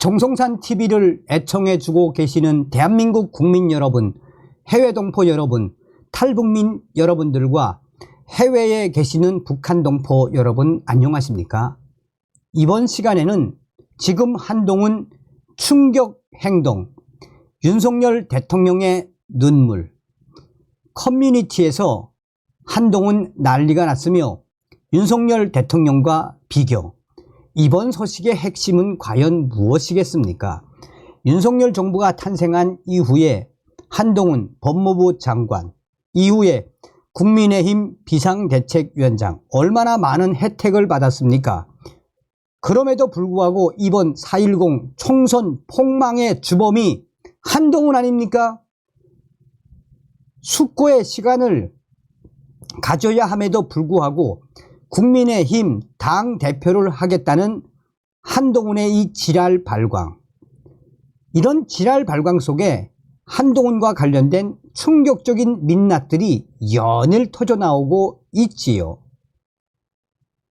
정성산 TV를 애청해 주고 계시는 대한민국 국민 여러분, 해외 동포 여러분, 탈북민 여러분들과 해외에 계시는 북한 동포 여러분 안녕하십니까? 이번 시간에는 지금 한동훈 충격 행동, 윤석열 대통령의 눈물, 커뮤니티에서 한동훈 난리가 났으며 윤석열 대통령과 비교, 이번 소식의 핵심은 과연 무엇이겠습니까? 윤석열 정부가 탄생한 이후에 한동훈 법무부 장관, 이후에 국민의힘 비상대책위원장 얼마나 많은 혜택을 받았습니까? 그럼에도 불구하고 이번 4.10 총선 폭망의 주범이 한동훈 아닙니까? 숙고의 시간을 가져야 함에도 불구하고 국민의힘 당 대표를 하겠다는 한동훈의 이 지랄 발광. 이런 지랄 발광 속에 한동훈과 관련된 충격적인 민낯들이 연일 터져 나오고 있지요.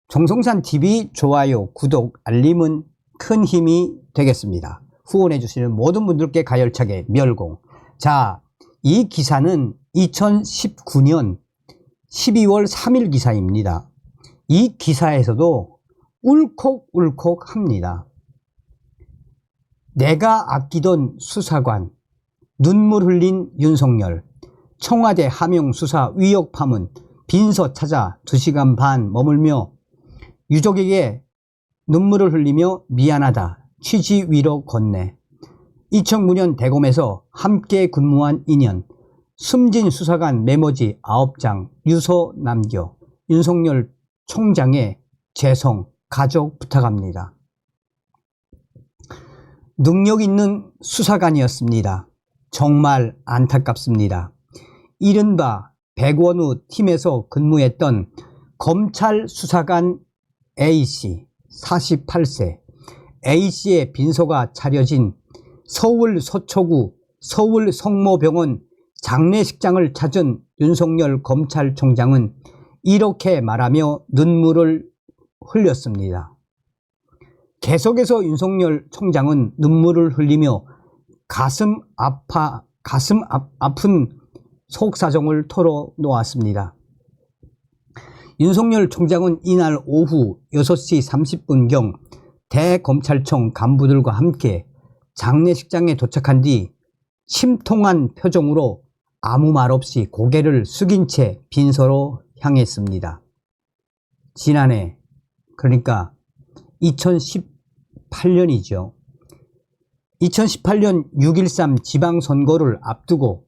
정성산 TV 좋아요, 구독, 알림은 큰 힘이 되겠습니다. 후원해 주시는 모든 분들께 가열차게 멸공. 자, 이 기사는 2019년 12월 3일 기사입니다. 이 기사에서도 울컥울컥 합니다. 내가 아끼던 수사관, 눈물 흘린 윤석열, 청와대 하명 수사 위역 파문, 빈서 찾아 2시간 반 머물며 유족에게 눈물을 흘리며 미안하다 취지 위로 건네 2009년 대검에서 함께 근무한 인연 숨진 수사관 메모지 9장 유서 남겨 윤석열 총장의 재성 가족 부탁합니다. 능력 있는 수사관이었습니다. 정말 안타깝습니다. 이른바 백원우 팀에서 근무했던 검찰 수사관 A씨 48세 A씨의 빈소가 차려진 서울 서초구 서울 성모병원 장례식장을 찾은 윤석열 검찰총장은 이렇게 말하며 눈물을 흘렸습니다. 계속해서 윤석열 총장은 눈물을 흘리며 가슴 아파 가슴 아, 아픈 속사정을 털어놓았습니다. 윤석열 총장은 이날 오후 6시 30분경 대검찰청 간부들과 함께 장례식장에 도착한 뒤 침통한 표정으로 아무 말 없이 고개를 숙인 채 빈서로 향했습니다. 지난해 그러니까 2018년이죠. 2018년 6.13 지방선거를 앞두고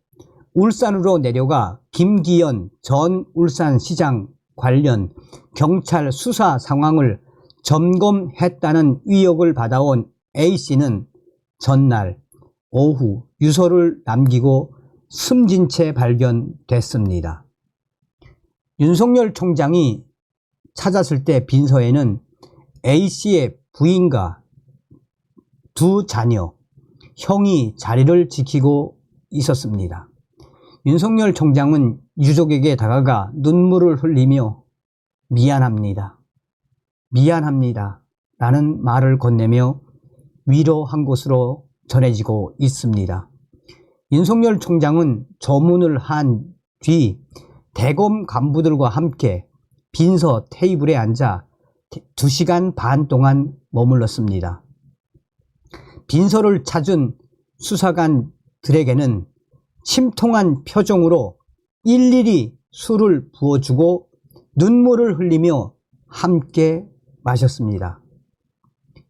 울산으로 내려가 김기현 전 울산시장 관련 경찰 수사 상황을 점검했다는 의혹을 받아온 A씨는 전날 오후 유서를 남기고 숨진 채 발견됐습니다. 윤석열 총장이 찾았을 때 빈서에는 A씨의 부인과 두 자녀, 형이 자리를 지키고 있었습니다. 윤석열 총장은 유족에게 다가가 눈물을 흘리며 미안합니다. 미안합니다. 라는 말을 건네며 위로한 것으로 전해지고 있습니다. 윤석열 총장은 조문을 한 뒤 대검 간부들과 함께 빈서 테이블에 앉아 2시간 반 동안 머물렀습니다. 빈서를 찾은 수사관들에게는 침통한 표정으로 일일이 술을 부어주고 눈물을 흘리며 함께 마셨습니다.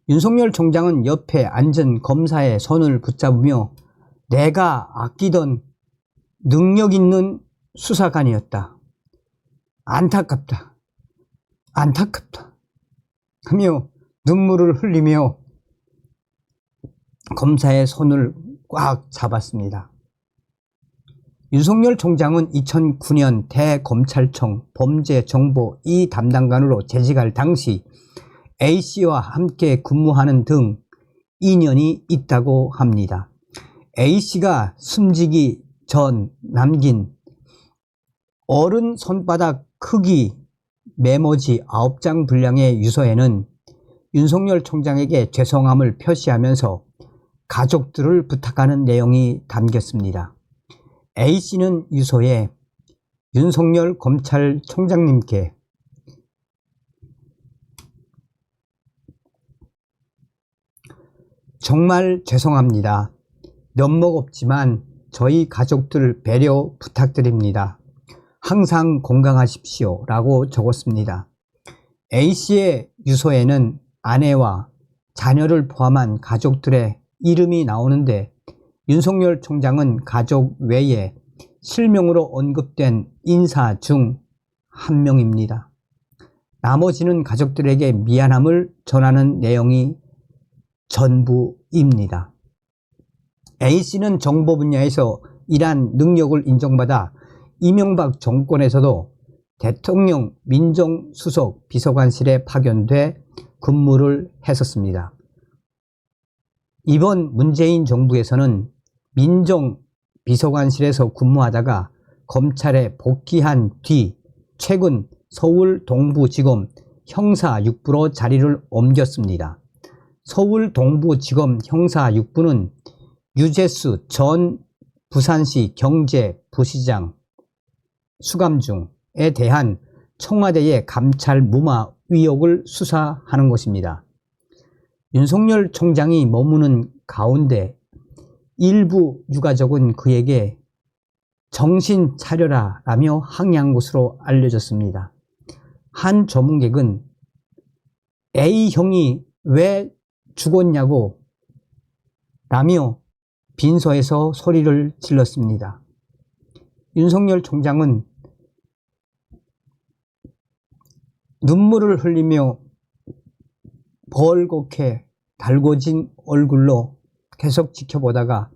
윤석열 총장은 옆에 앉은 검사의 손을 붙잡으며 내가 아끼던 능력 있는 수사관이었다. 안타깝다. 안타깝다. 하며 눈물을 흘리며 검사의 손을 꽉 잡았습니다. 윤석열 총장은 2009년 대검찰청 범죄정보 2 담당관으로 재직할 당시 A씨와 함께 근무하는 등 인연이 있다고 합니다. A씨가 숨지기 전 남긴 어른 손바닥 크기 메모지 9장 분량의 유서에는 윤석열 총장에게 죄송함을 표시하면서 가족들을 부탁하는 내용이 담겼습니다. A씨는 유서에 윤석열 검찰총장님께 정말 죄송합니다. 면목 없지만 저희 가족들 배려 부탁드립니다. 항상 건강하십시오. 라고 적었습니다. A씨의 유서에는 아내와 자녀를 포함한 가족들의 이름이 나오는데 윤석열 총장은 가족 외에 실명으로 언급된 인사 중 한 명입니다. 나머지는 가족들에게 미안함을 전하는 내용이 전부입니다. A씨는 정보 분야에서 일한 능력을 인정받아 이명박 정권에서도 대통령 민정수석 비서관실에 파견돼 근무를 했었습니다. 이번 문재인 정부에서는 민정 비서관실에서 근무하다가 검찰에 복귀한 뒤 최근 서울 동부지검 형사 6부로 자리를 옮겼습니다. 서울 동부지검 형사 6부는 유재수 전 부산시 경제부시장 수감 중에 대한 청와대의 감찰 무마 의혹을 수사하는 것입니다. 윤석열 총장이 머무는 가운데 일부 유가족은 그에게 정신 차려라 라며 항의한 것으로 알려졌습니다. 한 전문객은 A형이 왜 죽었냐고 라며 빈소에서 소리를 질렀습니다. 윤석열 총장은 눈물을 흘리며 벌겋게 달궈진 얼굴로 계속 지켜보다가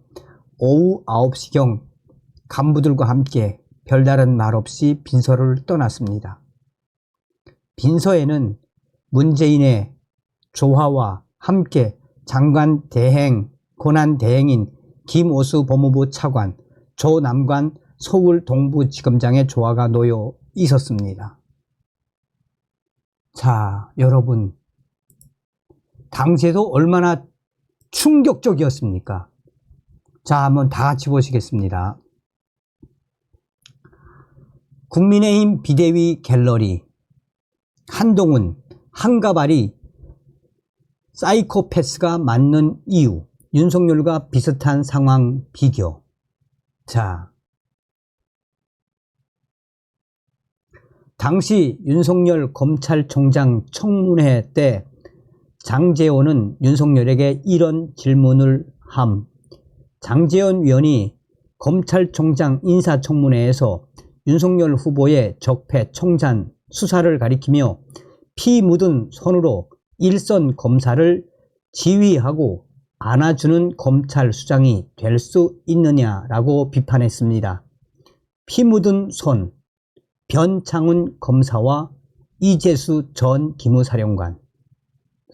오후 9시경 간부들과 함께 별다른 말 없이 빈서를 떠났습니다. 빈서에는 문재인의 조화와 함께 장관 대행, 권한 대행인 김오수 법무부 차관, 조남관 서울 동부지검장의 조화가 놓여 있었습니다. 자, 여러분. 당시에도 얼마나 충격적이었습니까? 자, 한번 다 같이 보시겠습니다. 국민의힘 비대위 갤러리 한동훈, 한가발이 사이코패스가 맞는 이유 윤석열과 비슷한 상황 비교 자 당시 윤석열 검찰총장 청문회 때 장재원은 윤석열에게 이런 질문을 함. 장재원 위원이 검찰총장 인사청문회에서 윤석열 후보의 적폐 청산 수사를 가리키며 피 묻은 손으로 일선 검사를 지휘하고 안아주는 검찰 수장이 될 수 있느냐라고 비판했습니다. 피 묻은 손, 변창훈 검사와 이재수 전 기무사령관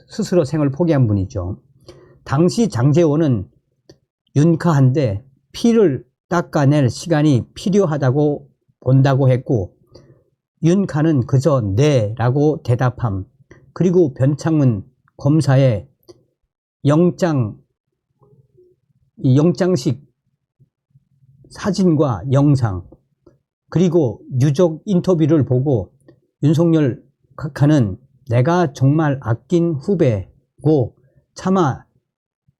스스로 생을 포기한 분이죠. 당시 장재원은 윤카한데 피를 닦아낼 시간이 필요하다고 본다고 했고 윤카는 그저 네라고 대답함. 그리고 변창훈 검사의 영장 영장식 사진과 영상 그리고 유족 인터뷰를 보고 윤석열 각하는 내가 정말 아낀 후배고 차마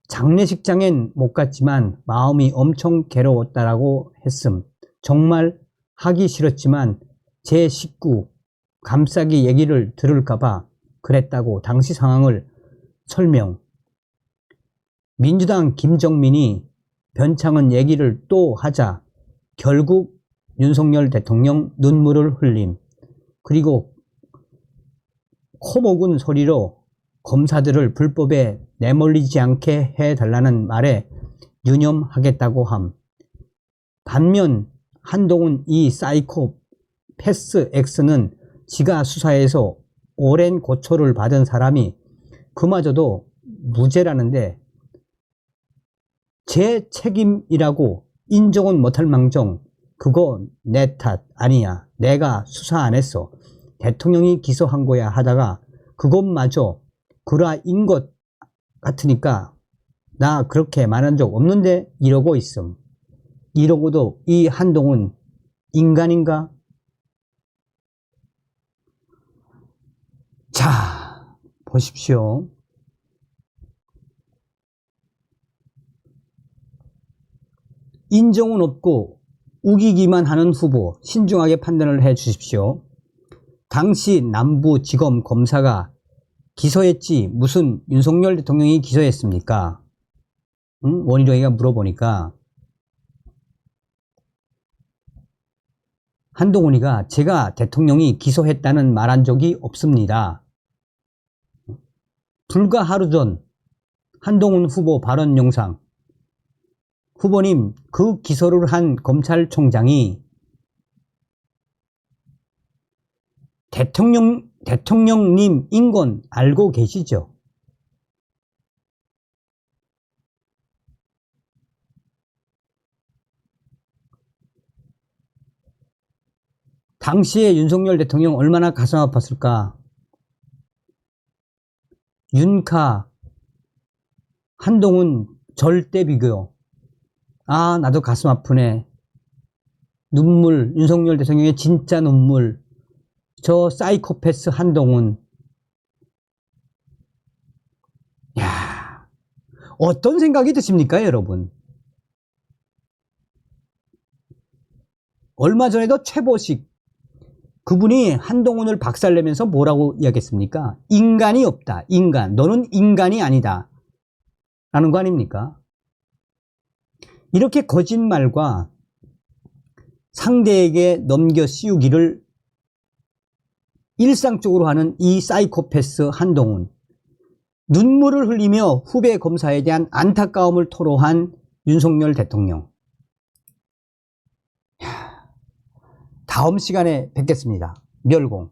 장례식장엔 못 갔지만 마음이 엄청 괴로웠다라고 했음. 정말 하기 싫었지만 제 식구 감싸기 얘기를 들을까봐 그랬다고 당시 상황을 설명. 민주당 김정민이 변창은 얘기를 또 하자 결국 윤석열 대통령 눈물을 흘림. 그리고 코목은 소리로 검사들을 불법에 내몰리지 않게 해달라는 말에 유념하겠다고 함. 반면 한동훈 이 사이코 패스 X는 지가 수사에서 오랜 고초를 받은 사람이 그마저도 무죄라는데 제 책임이라고 인정은 못할 망정 그거 내 탓 아니야 내가 수사 안 했어 대통령이 기소한 거야 하다가 그것마저 그라인 것 같으니까 나 그렇게 말한 적 없는데 이러고 있음. 이러고도 이 한동훈 인간인가? 자, 보십시오. 인정은 없고 우기기만 하는 후보 신중하게 판단을 해 주십시오. 당시 남부지검 검사가 기소했지 무슨 윤석열 대통령이 기소했습니까? 응? 원희룡이가 물어보니까 한동훈이가 제가 대통령이 기소했다는 말한 적이 없습니다. 불과 하루 전 한동훈 후보 발언 영상 후보님 그 기소를 한 검찰총장이 대통령 대통령님 인 건 알고 계시죠? 당시에 윤석열 대통령 얼마나 가슴 아팠을까? 윤카, 한동훈 절대 비교. 아, 나도 가슴 아프네. 눈물, 윤석열 대통령의 진짜 눈물. 저 사이코패스 한동훈. 야, 어떤 생각이 드십니까, 여러분? 얼마 전에도 최보식 그분이 한동훈을 박살내면서 뭐라고 이야기했습니까? 인간이 없다. 인간. 너는 인간이 아니다. 라는 거 아닙니까? 이렇게 거짓말과 상대에게 넘겨 씌우기를 일상적으로 하는 이 사이코패스 한동훈. 눈물을 흘리며 후배 검사에 대한 안타까움을 토로한 윤석열 대통령. 다음 시간에 뵙겠습니다. 멸공.